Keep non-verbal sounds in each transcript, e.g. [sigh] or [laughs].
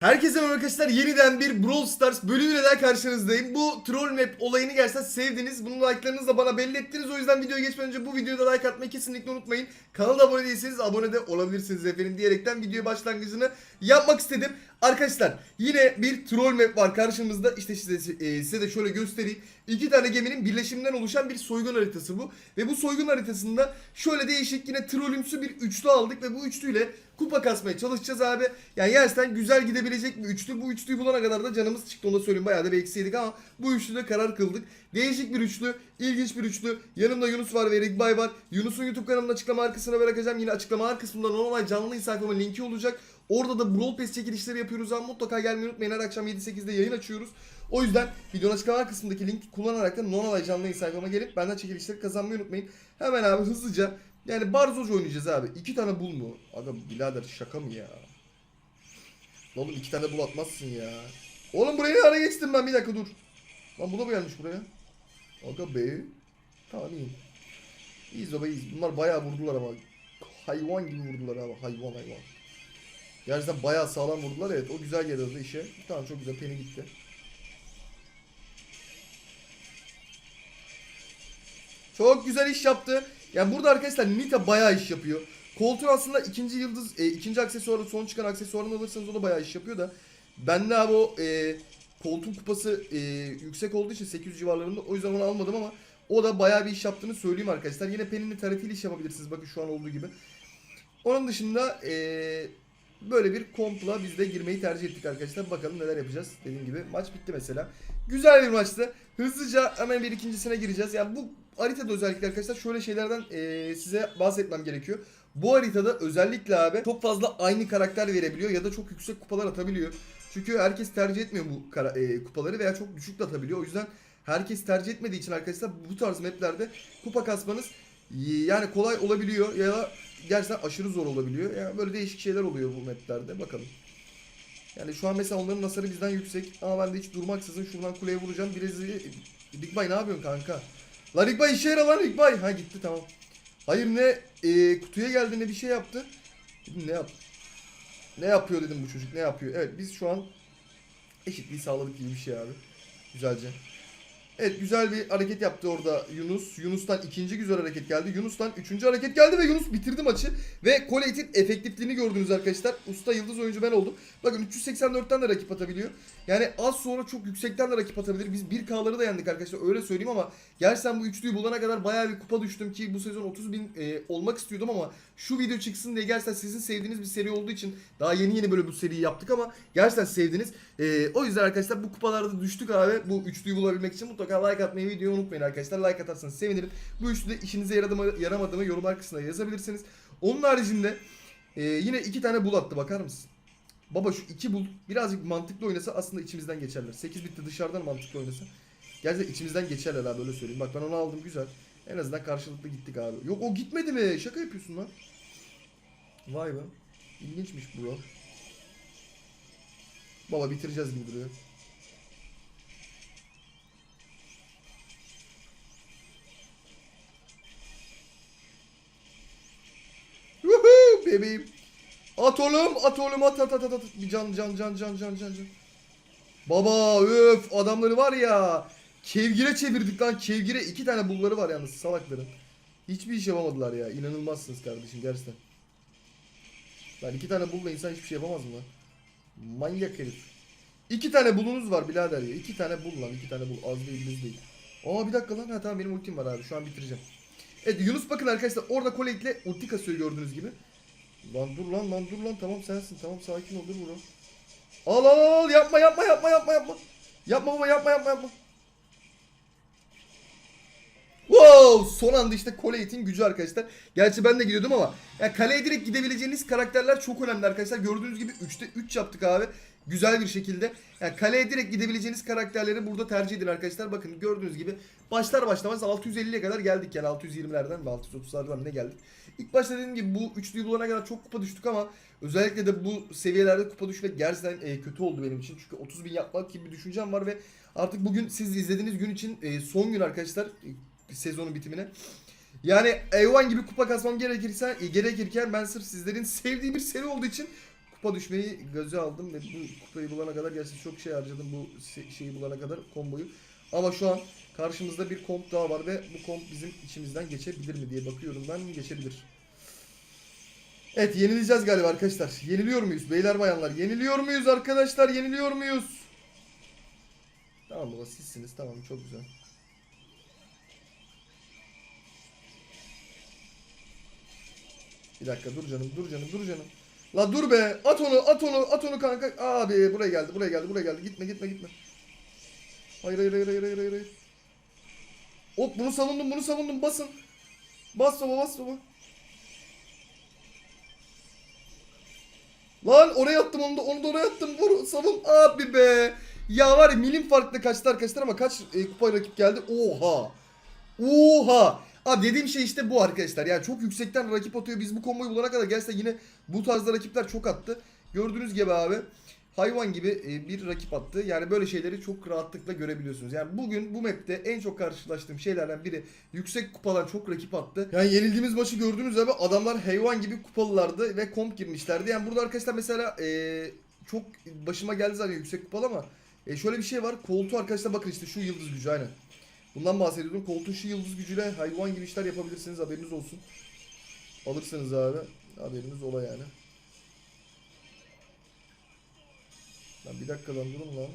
Herkese merhaba arkadaşlar yeniden bir Brawl Stars bölümüyle daha karşınızdayım. Bu troll map olayını gerçekten sevdiniz. Bunun like'larınızı da bana belli ettiniz. O yüzden videoya geçmeden önce bu videoda like atmayı kesinlikle unutmayın. Kanala abone değilseniz abone de olabilirsiniz efendim diyerekten video başlangıcını yapmak istedim. Arkadaşlar yine bir troll map var karşımızda. İşte size, e, size de şöyle göstereyim. İki tane geminin birleşiminden oluşan bir soygun haritası bu. Ve bu soygun haritasında şöyle değişik yine trollümsü bir üçlü aldık ve bu üçlüyle kupa kasmaya çalışacağız abi. Yani gerçekten güzel gidebilecek bir üçlü. Bu üçlüyü bulana kadar da canımız çıktı onu da söyleyeyim. Bayağı da bir eksiydik ama bu üçlüde karar kıldık. Değişik bir üçlü, ilginç bir üçlü. Yanımda Yunus var ve Rigbay var. Yunus'un YouTube kanalının açıklama arkasına bırakacağım. Yine açıklama kısmında normal canlı sayfamın linki olacak. Orada da Brawl Pass çekilişleri yapıyoruz ama mutlaka gelmeyi unutmayın. Her akşam 7-8'de yayın açıyoruz. O yüzden videonun açıklama kısmındaki linki kullanarak da normal canlı sayfama gelip benden çekilişleri kazanmayı unutmayın. Hemen abi hızlıca yani Barzoç oynayacağız abi. İki tane bul mu? Aga birader şaka mı ya? Oğlum iki tane bul atmazsın ya. Oğlum buraya ne ara geçtim ben bir dakika dur. Lan bu da mı gelmiş buraya? Aga be. Tamam iyi. İyiyiz baba iyiyiz. Bunlar bayağı vurdular ama. Hayvan gibi vurdular abi. Hayvan hayvan. Gerçekten bayağı sağlam vurdular evet. O güzel geldi işe. Tamam çok güzel. Peni gitti. Çok güzel iş yaptı. Yani burada arkadaşlar Nita bayağı iş yapıyor. Koltuğun aslında ikinci yıldız, e, ikinci aksesuarı, son çıkan aksesuarını alırsanız o da bayağı iş yapıyor da. Ben de abi o e, koltuğun kupası e, yüksek olduğu için 800 civarlarında o yüzden onu almadım ama o da bayağı bir iş yaptığını söyleyeyim arkadaşlar. Yine Penny'nin tarifiyle iş yapabilirsiniz bakın şu an olduğu gibi. Onun dışında e, böyle bir kompla biz de girmeyi tercih ettik arkadaşlar. Bakalım neler yapacağız. Dediğim gibi maç bitti mesela. Güzel bir maçtı. Hızlıca hemen bir ikincisine gireceğiz. Yani bu haritada özellikle arkadaşlar şöyle şeylerden e, size bahsetmem gerekiyor. Bu haritada özellikle abi çok fazla aynı karakter verebiliyor ya da çok yüksek kupalar atabiliyor. Çünkü herkes tercih etmiyor bu e, kupaları veya çok düşük de atabiliyor. O yüzden herkes tercih etmediği için arkadaşlar bu tarz maplerde kupa kasmanız yani kolay olabiliyor ya da gerçekten aşırı zor olabiliyor. Yani böyle değişik şeyler oluyor bu maplerde. Bakalım. Yani şu an mesela onların hasarı bizden yüksek ama ben de hiç durmaksızın şuradan kuleye vuracağım. Birezi... Rigbay ne yapıyorsun kanka? Lan Rigbay işe yara lan Rigbay. Ha gitti tamam. Hayır ne e, kutuya geldi ne bir şey yaptı. Dedim, ne yap? Ne yapıyor dedim bu çocuk ne yapıyor? Evet biz şu an eşitliği sağladık gibi bir şey abi. Güzelce. Evet güzel bir hareket yaptı orada Yunus. Yunus'tan ikinci güzel hareket geldi. Yunus'tan üçüncü hareket geldi ve Yunus bitirdi maçı. Ve Collate'in efektifliğini gördünüz arkadaşlar. Usta yıldız oyuncu ben oldum. Bakın 384'ten de rakip atabiliyor. Yani az sonra çok yüksekten de rakip atabilir. Biz 1K'ları da yendik arkadaşlar öyle söyleyeyim ama gerçekten bu üçlüyü bulana kadar bayağı bir kupa düştüm ki bu sezon 30 bin e, olmak istiyordum ama şu video çıksın diye gerçekten sizin sevdiğiniz bir seri olduğu için daha yeni yeni böyle bu seriyi yaptık ama gerçekten sevdiniz. E, o yüzden arkadaşlar bu kupalarda düştük abi. Bu üçlüyü bulabilmek için mutlaka like atmayı videoyu unutmayın arkadaşlar. Like atarsanız sevinirim. Bu üçlü de işinize yaradı mı yaramadı mı yorumlar kısmına yazabilirsiniz. Onun haricinde e, yine iki tane bul attı bakar mısın? Baba şu iki bul birazcık mantıklı oynasa aslında içimizden geçerler. 8 bitti dışarıdan mantıklı oynasa. Gerçekten içimizden geçerler abi öyle söyleyeyim. Bak ben onu aldım güzel. En azından karşılıklı gittik abi. Yok o gitmedi mi? Şaka yapıyorsun lan. Vay be. İlginçmiş bro. Baba bitireceğiz gibi duruyor. Bebeğim. At oğlum at oğlum at at at at. Bir can can can can can can can. Baba öf adamları var ya. Kevgire çevirdik lan kevgire. iki tane bulları var yalnız salakların. Hiçbir iş yapamadılar ya. İnanılmazsınız kardeşim gerçekten. Lan iki tane bulla insan hiçbir şey yapamaz mı lan? Manyak herif. İki tane bulunuz var birader ya. İki tane bul lan. iki tane bul. Az değil biz değil. Aa bir dakika lan. Ha tamam benim ultim var abi. Şu an bitireceğim. Evet Yunus bakın arkadaşlar orada Colette ile ulti kasıyor gördüğünüz gibi. Lan dur lan lan dur lan tamam sensin tamam sakin ol dur bro. Al al al yapma yapma yapma yapma yapma. Yapma baba yapma yapma yapma. Wow! Son anda işte Collate'in gücü arkadaşlar. Gerçi ben de gidiyordum ama yani kaleye direkt gidebileceğiniz karakterler çok önemli arkadaşlar. Gördüğünüz gibi 3'te 3 yaptık abi. Güzel bir şekilde. Yani kaleye direkt gidebileceğiniz karakterleri burada tercih edin arkadaşlar. Bakın gördüğünüz gibi başlar başlamaz 650'ye kadar geldik yani 620'lerden ve 630'lardan ne geldik. İlk başta dediğim gibi bu üçlüyü bulana kadar çok kupa düştük ama özellikle de bu seviyelerde kupa düşmek gerçekten e, kötü oldu benim için. Çünkü 30 bin yapmak gibi bir düşüncem var ve artık bugün siz izlediğiniz gün için e, son gün arkadaşlar sezonun bitimine. Yani Evan gibi kupa kasmam gerekirse e, gerekirken ben sırf sizlerin sevdiği bir seri olduğu için kupa düşmeyi göze aldım ve bu kupayı bulana kadar gerçekten çok şey harcadım bu şeyi bulana kadar komboyu. Ama şu an karşımızda bir komp daha var ve bu komp bizim içimizden geçebilir mi diye bakıyorum ben geçebilir. Evet yenileceğiz galiba arkadaşlar. Yeniliyor muyuz beyler bayanlar? Yeniliyor muyuz arkadaşlar? Yeniliyor muyuz? Tamam baba sizsiniz tamam çok güzel. Bir dakika dur canım dur canım dur canım. La dur be at onu at onu at onu kanka. Abi buraya geldi buraya geldi buraya geldi gitme gitme gitme. Hayır hayır hayır hayır hayır hayır. Hop bunu savundum bunu savundum basın. Bas baba bas baba. Lan oraya attım onu da onu da oraya attım. Vur savun abi be. Ya var ya milim farklı kaçtı arkadaşlar ama kaç e, kupa rakip geldi? Oha. Oha. Abi dediğim şey işte bu arkadaşlar. Yani çok yüksekten rakip atıyor. Biz bu komboyu bulana kadar gelse yine bu tarzda rakipler çok attı. Gördüğünüz gibi abi hayvan gibi e, bir rakip attı. Yani böyle şeyleri çok rahatlıkla görebiliyorsunuz. Yani bugün bu map'te en çok karşılaştığım şeylerden biri yüksek kupadan çok rakip attı. Yani yenildiğimiz maçı gördüğünüz gibi adamlar hayvan gibi kupalılardı ve komp girmişlerdi. Yani burada arkadaşlar mesela e, çok başıma geldi zaten yüksek kupalı ama e, şöyle bir şey var. Koltuğu arkadaşlar bakın işte şu yıldız gücü aynen. Bundan bahsediyordum. Koltuğun şu yıldız gücüyle hayvan gibi işler yapabilirsiniz haberiniz olsun. Alırsınız abi. Haberiniz ola yani. Lan bir dakika lan durun lan.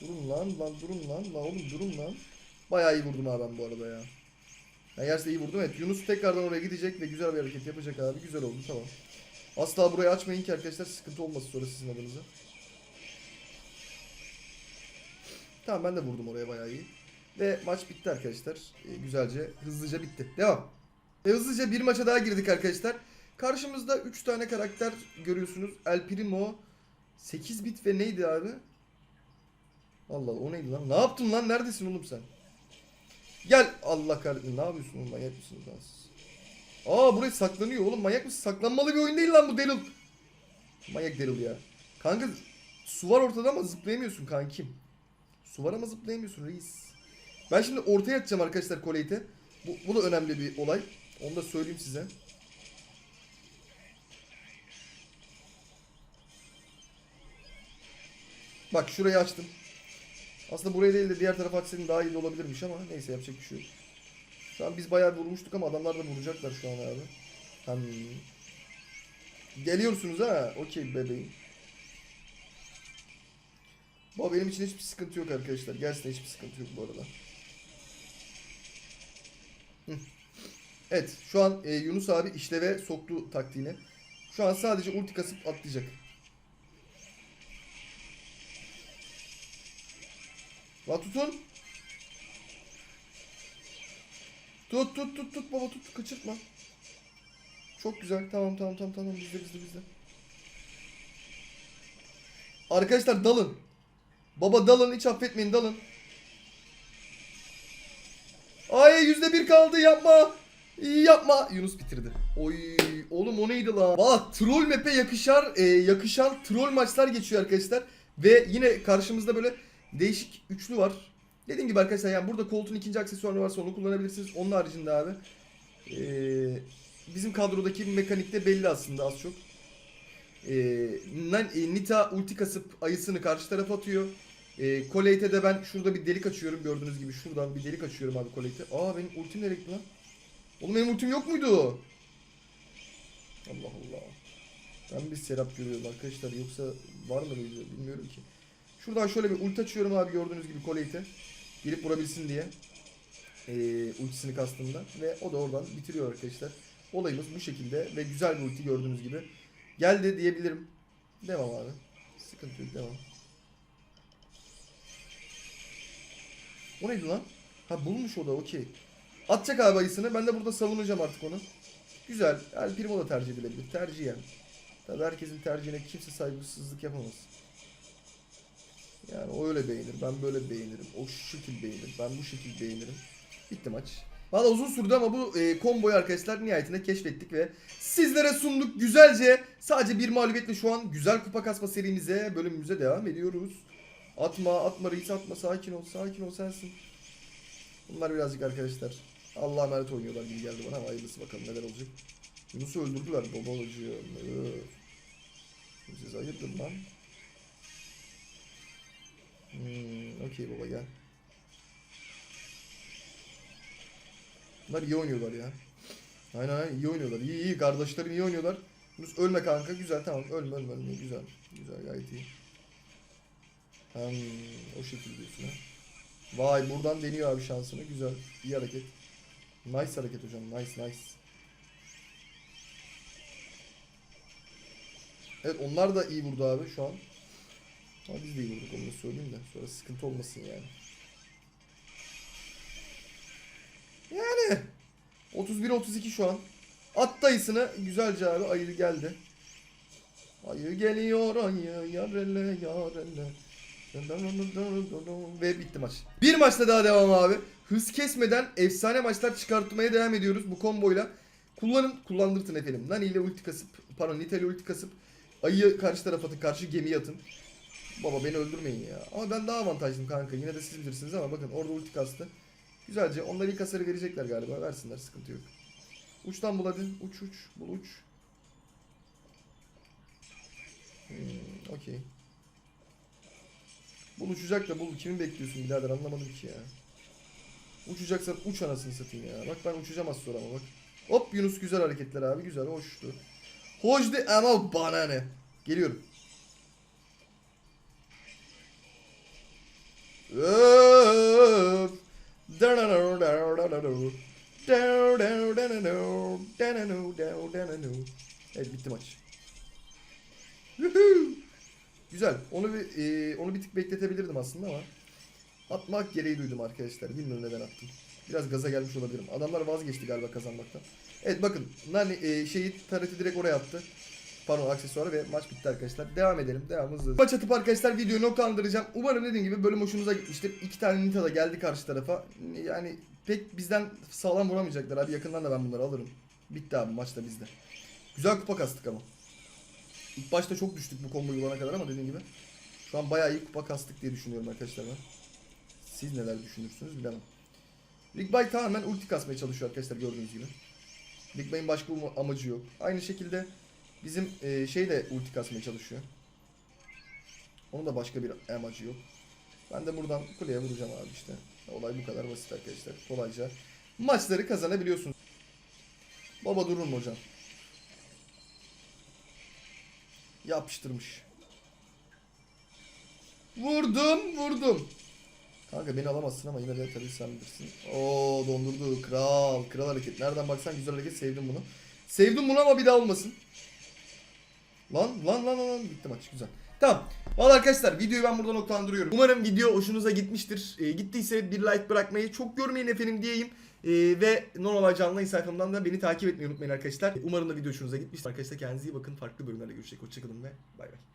Durun lan lan durun lan. Lan oğlum durun lan. Bayağı iyi vurdum abi ben bu arada ya. Ben gerçekten iyi vurdum. Evet Yunus tekrardan oraya gidecek ve güzel bir hareket yapacak abi. Güzel oldu tamam. Asla burayı açmayın ki arkadaşlar sıkıntı olmasın sonra sizin adınıza. Tamam ben de vurdum oraya bayağı iyi. Ve maç bitti arkadaşlar. Ee, güzelce hızlıca bitti. Devam. Ve hızlıca bir maça daha girdik arkadaşlar. Karşımızda 3 tane karakter görüyorsunuz. El Primo, 8 bit ve neydi abi? Allah o neydi lan? Ne yaptın lan? Neredesin oğlum sen? Gel Allah kahretsin. Ne yapıyorsun oğlum? Manyak mısınız lan siz? Aa buraya saklanıyor oğlum. Manyak mısın? Saklanmalı bir oyun değil lan bu Daryl. Manyak Daryl ya. Kanka su var ortada ama zıplayamıyorsun kankim. Su var ama zıplayamıyorsun reis. Ben şimdi ortaya atacağım arkadaşlar Koleit'e. Bu, bu da önemli bir olay. Onu da söyleyeyim size. Bak şurayı açtım. Aslında burayı değil de diğer tarafa açsaydım daha iyi olabilirmiş ama neyse yapacak bir şey yok. Şu an biz bayağı vurmuştuk ama adamlar da vuracaklar şu an abi. Hmm. Geliyorsunuz ha. Okey bebeğim. Bu benim için hiçbir sıkıntı yok arkadaşlar. Gerçekten hiçbir sıkıntı yok bu arada. [laughs] Evet şu an e, Yunus abi işleve soktu taktiğini. Şu an sadece ulti kasıp atlayacak. La tutun. Tut tut tut tut baba tut kaçırtma. Çok güzel. Tamam tamam tamam tamam bizde bizde bizde. Arkadaşlar dalın. Baba dalın hiç affetmeyin dalın. Ay yüzde bir kaldı yapma. Yapma. Yunus bitirdi. Oy oğlum o neydi lan? Valla troll map'e yakışar, e, yakışan troll maçlar geçiyor arkadaşlar. Ve yine karşımızda böyle değişik üçlü var. Dediğim gibi arkadaşlar yani burada koltuğun ikinci aksesuarı varsa onu kullanabilirsiniz. Onun haricinde abi e, bizim kadrodaki mekanik de belli aslında az çok. E, e, Nita ulti kasıp ayısını karşı tarafa atıyor. E, Colete'e de ben şurada bir delik açıyorum. Gördüğünüz gibi şuradan bir delik açıyorum abi Colette. Aa benim ultim nereye gitti lan? Oğlum benim ultim yok muydu? Allah Allah. Ben bir serap görüyorum arkadaşlar. Yoksa var mı öyle bilmiyorum ki. Şuradan şöyle bir ulti açıyorum abi gördüğünüz gibi Colete'e. Gelip vurabilsin diye. Ee, ultisini kastığımda. Ve o da oradan bitiriyor arkadaşlar. Olayımız bu şekilde ve güzel bir ulti gördüğünüz gibi. Geldi diyebilirim. Devam abi. Sıkıntı yok devam. O neydi lan? Ha bulmuş o da okey. Atacak abi ayısını. Ben de burada savunacağım artık onu. Güzel. El Primo da tercih edilebilir. Tercihen. Tabi herkesin tercihine kimse saygısızlık yapamaz. Yani o öyle beğenir. Ben böyle beğenirim. O şu şekil beğenir. Ben bu şekil beğenirim. Bitti maç. Valla uzun sürdü ama bu e, komboyu arkadaşlar nihayetinde keşfettik ve sizlere sunduk güzelce. Sadece bir mağlubiyetle şu an güzel kupa kasma serimize, bölümümüze devam ediyoruz. Atma, atma reis atma. Sakin ol, sakin ol sensin. Bunlar birazcık arkadaşlar Allah'a emanet oynuyorlar gibi geldi bana ama hayırlısı bakalım neler olacak. Yunus'u öldürdüler babacığım. Siz hayırdır lan? Hmm, okey baba gel. Bunlar iyi oynuyorlar ya. Aynen aynen iyi oynuyorlar. İyi iyi kardeşlerim iyi oynuyorlar. Yunus ölme kanka güzel tamam ölme ölme ölme güzel. Güzel gayet iyi. Hmm, o şekilde ha. Vay buradan deniyor abi şansını güzel. İyi hareket. Nice hareket hocam nice nice. Evet onlar da iyi vurdu abi şu an. Ama biz de iyi vurduk onu söyleyeyim de. Sonra sıkıntı olmasın yani. Yani 31-32 şu an. At dayısını güzelce abi ayı geldi. Ayı geliyor ayı yarele yarele. Ve bitti maç. Bir maçta daha devam abi. Hız kesmeden efsane maçlar çıkartmaya devam ediyoruz bu komboyla. Kullanın, kullandırtın efendim. Nani ile ulti kasıp, pardon Nita ile ulti kasıp ayıyı karşı tarafa atın, karşı gemiye atın. Baba beni öldürmeyin ya. Ama ben daha avantajlıyım kanka. Yine de siz bilirsiniz ama bakın orada ulti kastı. Güzelce. Onlar ilk hasarı verecekler galiba. Versinler sıkıntı yok. Uçtan bul hadi. Uç uç. Bul uç. Hmm, okey. Bul uçacak da bul. Kimi bekliyorsun birader anlamadım ki ya. Uçacaksan uç anasını satayım ya. Bak ben uçacağım az sonra ama bak. Hop Yunus güzel hareketler abi. Güzel hoştu. Hoştu ama bana ne. Geliyorum. Öf. Evet bitti maç. Yuhuu. Güzel. Onu bir e, onu bir tık bekletebilirdim aslında ama atmak gereği duydum arkadaşlar. Bilmiyorum neden attım. Biraz gaza gelmiş olabilirim. Adamlar vazgeçti galiba kazanmaktan. Evet bakın Nani e, şeyi tareti direkt oraya attı. Pardon aksesuarı ve maç bitti arkadaşlar. Devam edelim. Devam hızlı. Maç atıp arkadaşlar videoyu noktalandıracağım. Umarım dediğim gibi bölüm hoşunuza gitmiştir. İki tane Nita da geldi karşı tarafa. Yani pek bizden sağlam vuramayacaklar abi. Yakından da ben bunları alırım. Bitti abi maç da bizde. Güzel kupa kastık ama. İlk başta çok düştük bu komboyu bulana kadar ama dediğim gibi. Şu an bayağı iyi kupa kastık diye düşünüyorum arkadaşlar ben. Siz neler düşünürsünüz bilemem. Ligbay tamamen ulti kasmaya çalışıyor arkadaşlar gördüğünüz gibi. Ligbay'ın başka bir amacı yok. Aynı şekilde bizim e, şey de ulti kasmaya çalışıyor. Onun da başka bir amacı yok. Ben de buradan kuleye vuracağım abi işte. Olay bu kadar basit arkadaşlar. Kolayca maçları kazanabiliyorsunuz. Baba durun mu hocam? Yapıştırmış. Vurdum, vurdum. Kanka beni alamazsın ama yine de tabii sen bilirsin. Oo dondurdu. Kral. Kral hareket. Nereden baksan güzel hareket. Sevdim bunu. Sevdim bunu ama bir daha olmasın. Lan lan lan lan. Bitti maç. Güzel. Tamam. Valla arkadaşlar videoyu ben burada noktalandırıyorum. Umarım video hoşunuza gitmiştir. E, gittiyse bir like bırakmayı çok görmeyin efendim diyeyim. E, ve normal canlı yayın sayfamdan da beni takip etmeyi unutmayın arkadaşlar. Umarım da video hoşunuza gitmiştir. Arkadaşlar kendinize iyi bakın. Farklı bölümlerde görüşecek. Hoşçakalın ve bay bay.